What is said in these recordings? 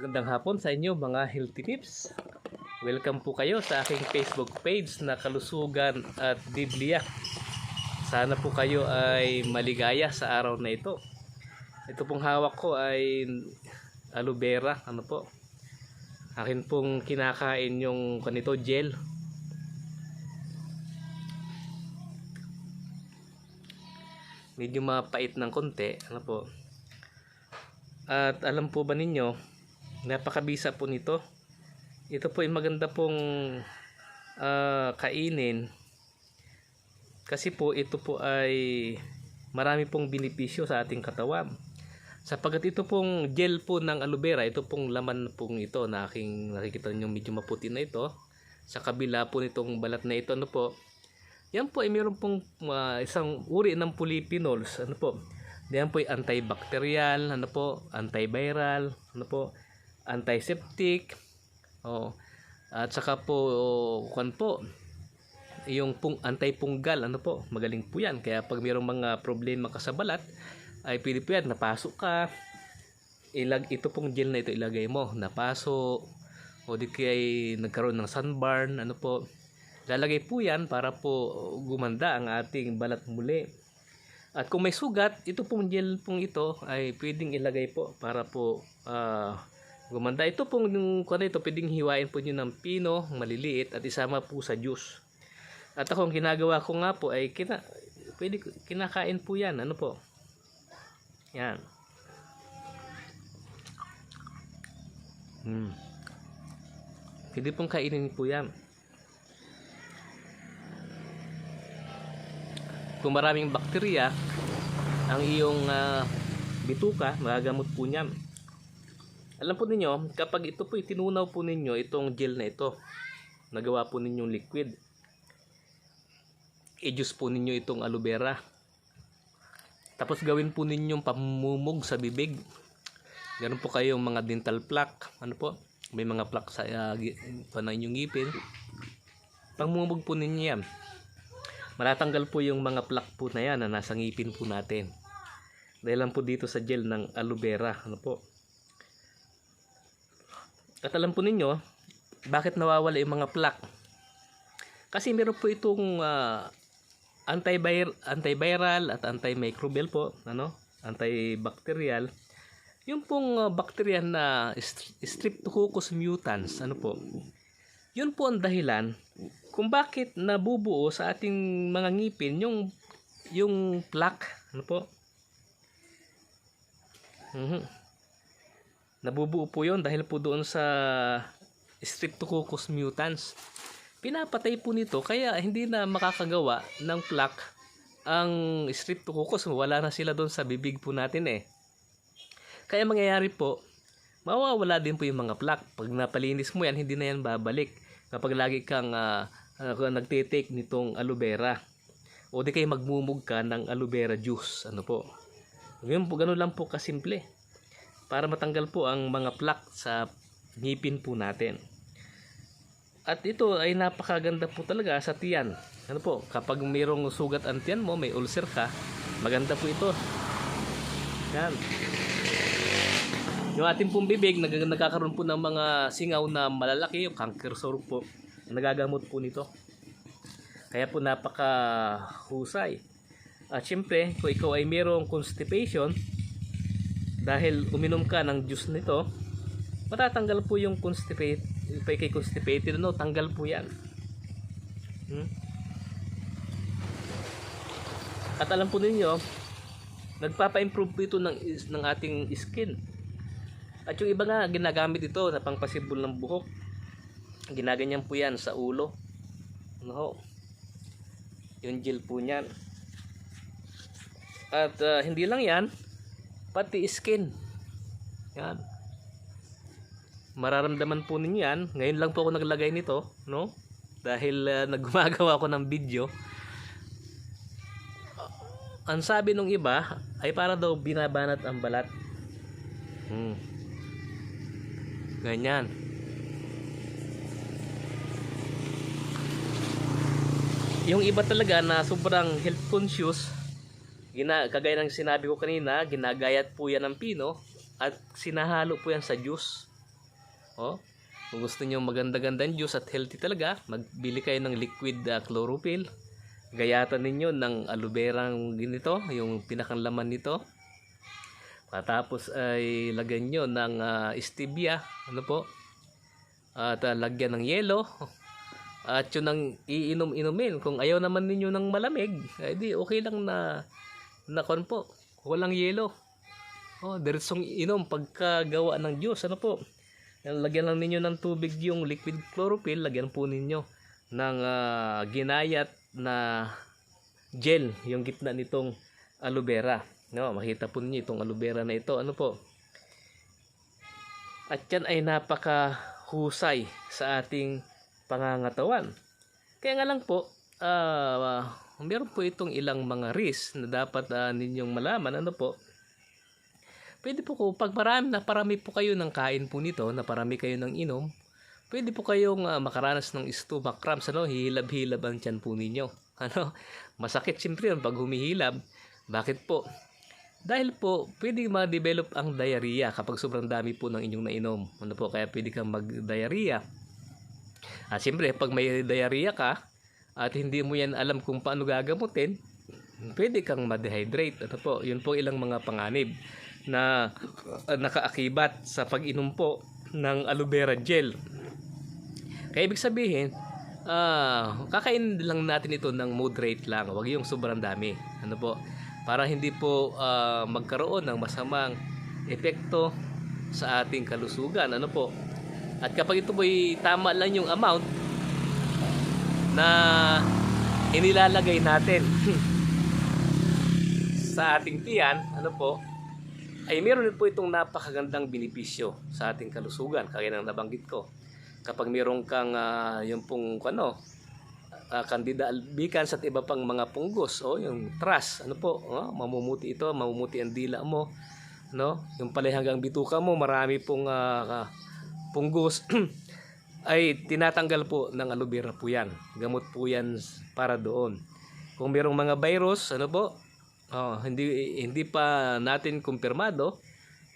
Magandang hapon sa inyo mga healthy tips. Welcome po kayo sa aking Facebook page na Kalusugan at Biblia. Sana po kayo ay maligaya sa araw na ito. Ito pong hawak ko ay aloe vera, ano po. Akin pong kinakain yung kanito gel. Medyo mapait ng konti, ano po. At alam po ba ninyo, napakabisa po nito. Ito po ay maganda pong ah, kainin kasi po ito po ay marami pong benepisyo sa ating katawan. Sapagat ito pong gel po ng aloe vera, ito pong laman pong ito na aking nakikita niyo medyo maputi na ito. Sa kabila po nitong balat na ito, ano po, yan po ay meron pong ah, isang uri ng polyphenols, ano po. Yan po ay antibacterial, ano po, antiviral, ano po, antiseptic, oh, at saka po, kwan po, yung pung antipunggal, ano po, magaling po yan. Kaya pag mayroong mga problema ka sa balat, ay pwede po yan, napasok ka, ilag, ito pong gel na ito ilagay mo, napaso, o di kaya ay nagkaroon ng sunburn, ano po, lalagay po yan para po gumanda ang ating balat muli. At kung may sugat, ito pong gel pong ito ay pwedeng ilagay po para po ah, gumanda. Ito pong yung kung ano ito, pwedeng hiwain po nyo ng pino, maliliit at isama po sa juice. At ako ang ginagawa ko nga po ay kina, pwede, kinakain po yan. Ano po? Yan. Hmm. Pwede pong kainin po yan. Kung maraming bakterya, ang iyong ah, bituka, magagamot po niyan. Alam po ninyo, kapag ito po itinunaw po ninyo, itong gel na ito, nagawa po ninyong liquid, i-juice po ninyo itong aloe vera. Tapos gawin po ninyong pamumug sa bibig. Ganun po kayong mga dental plaque. Ano po? May mga plaque sa uh, na inyong ngipin. Pangmumug po ninyo yan. Matatanggal po yung mga plaque po na yan na nasa ngipin po natin. Dahil lang po dito sa gel ng aloe vera. Ano po? At alam po ninyo, bakit nawawala yung mga plaque? Kasi meron po itong ah, antiviral, antiviral at antimicrobial po, ano? Antibacterial. Yung pong ah, bacteria na Str- Streptococcus mutans, ano po? Yun po ang dahilan kung bakit nabubuo sa ating mga ngipin yung yung plaque, ano po? Mhm. Nabubuo po yun dahil po doon sa Streptococcus mutans. Pinapatay po nito kaya hindi na makakagawa ng plaque ang Streptococcus. Wala na sila doon sa bibig po natin eh. Kaya mangyayari po, mawawala din po yung mga plaque. Pag napalinis mo yan, hindi na yan babalik. Kapag lagi kang uh, nagtitake nitong aloe vera. O di kayo magmumug ka ng aloe vera juice. Ano po? Ganun po, ganun lang po kasimple. Para matanggal po ang mga plaque sa ngipin po natin. At ito ay napakaganda po talaga sa tiyan. Ano po, kapag mayroong sugat ang tiyan mo, may ulcer ka, maganda po ito. Yan. Yung ating pong bibig, nag nagkakaroon po ng mga singaw na malalaki, yung cancer sore po. Nagagamot po nito. Kaya po napaka husay. At syempre, kung ikaw ay mayroong constipation, dahil uminom ka ng juice nito, matatanggal po yung constipate, kay constipated, no? Tanggal po yan. Hmm? At alam po ninyo, nagpapa-improve po ito ng, ng ating skin. At yung iba nga, ginagamit ito na pangpasibol ng buhok. Ginaganyan po yan sa ulo. Ho? Yung gel po niyan. At ah, hindi lang yan, pati skin. Yan. Mararamdaman po ninyo yan. Ngayon lang po ako naglagay nito, no? Dahil uh, naggumagawa ako ng video. Ang sabi nung iba ay para daw binabanat ang balat. Hmm. Ganyan. Yung iba talaga na sobrang health conscious, gina, kagaya ng sinabi ko kanina, ginagayat po yan ng pino at sinahalo po yan sa juice. Oh. Kung gusto niyo maganda-gandang juice at healthy talaga, magbili kayo ng liquid uh, chlorophyll. Gayatan ninyo ng aloe vera ganito, yung pinakang laman nito. Patapos ay lagyan nyo ng ah, stevia, ano po? At ah, lagyan ng yelo. At yun ang iinom-inumin. Kung ayaw naman ninyo ng malamig, eh di okay lang na na po. Walang yelo. Oh, diretsong inom pagkagawa ng juice, ano po? Lagyan lang ninyo ng tubig yung liquid chlorophyll, lagyan po ninyo ng ah, ginayat na gel yung gitna nitong aloe vera. No, makita po niyo itong aloe vera na ito. Ano po? At yan ay napakahusay sa ating pangangatawan. Kaya nga lang po, ah meron po itong ilang mga risk na dapat ah, ninyong malaman. Ano po? Pwede po ko, pag marami, na parami po kayo ng kain po nito, na parami kayo ng inom, pwede po kayong ah, makaranas ng stomach cramps, ano, hihilab-hilab ang tiyan po ninyo. Ano, masakit siyempre yun pag humihilab. Bakit po? Dahil po, pwede ma-develop ang diarrhea kapag sobrang dami po ng inyong nainom. Ano po, kaya pwede kang mag-diarrhea. At siyempre, pag may diarrhea ka, at hindi mo yan alam kung paano gagamutin, pwede kang ma-dehydrate. Ano po, yun po ilang mga panganib na uh, nakaakibat sa pag-inom po ng aloe vera gel. Kaya ibig sabihin, ah kakain lang natin ito ng moderate lang. Huwag yung sobrang dami. Ano po? Para hindi po ah, magkaroon ng masamang epekto sa ating kalusugan. Ano po? At kapag ito po'y tama lang yung amount na inilalagay natin sa ating tiyan, ano po, ay meron din po itong napakagandang benepisyo sa ating kalusugan, kaya nang nabanggit ko. Kapag meron kang ah, yung pong ano, uh, candida albicans at iba pang mga punggos o yung trust, ano po, oh, mamumuti ito, mamumuti ang dila mo, no? Yung pala hanggang bituka mo, marami pong ah, ah, punggos ay tinatanggal po ng aloe vera po yan. Gamot po yan para doon. Kung merong mga virus, ano po, oh, hindi hindi pa natin kumpirmado,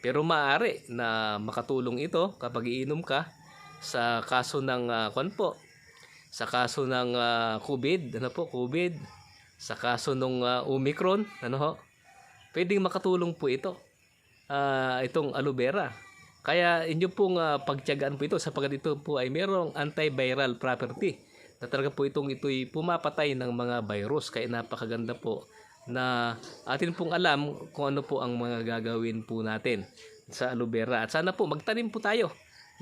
pero maaari na makatulong ito kapag iinom ka sa kaso ng uh, kwan po, sa kaso ng ah, COVID, ano po, COVID, sa kaso ng Omicron, ano ho, pwedeng makatulong po ito. Ah, itong aloe vera. Kaya inyo pong ah, pagtiyagaan po ito sapagkat ito po ay merong antiviral property na talaga po itong ito'y pumapatay ng mga virus. Kaya napakaganda po na atin pong alam kung ano po ang mga gagawin po natin sa aloe vera. At sana po magtanim po tayo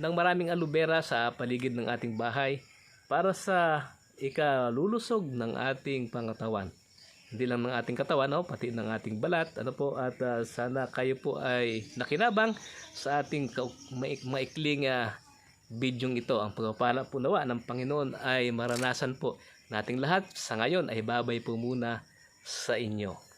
ng maraming aloe vera sa paligid ng ating bahay para sa ikalulusog ng ating pangatawan. Hindi lang ng ating katawan, no? pati ng ating balat. Ano po, at ah, sana kayo po ay nakinabang sa ating maik maikling uh, bidyong ito. Ang pagpapala po nawa ng Panginoon ay maranasan po nating lahat. Sa ngayon ay babay po muna sa inyo.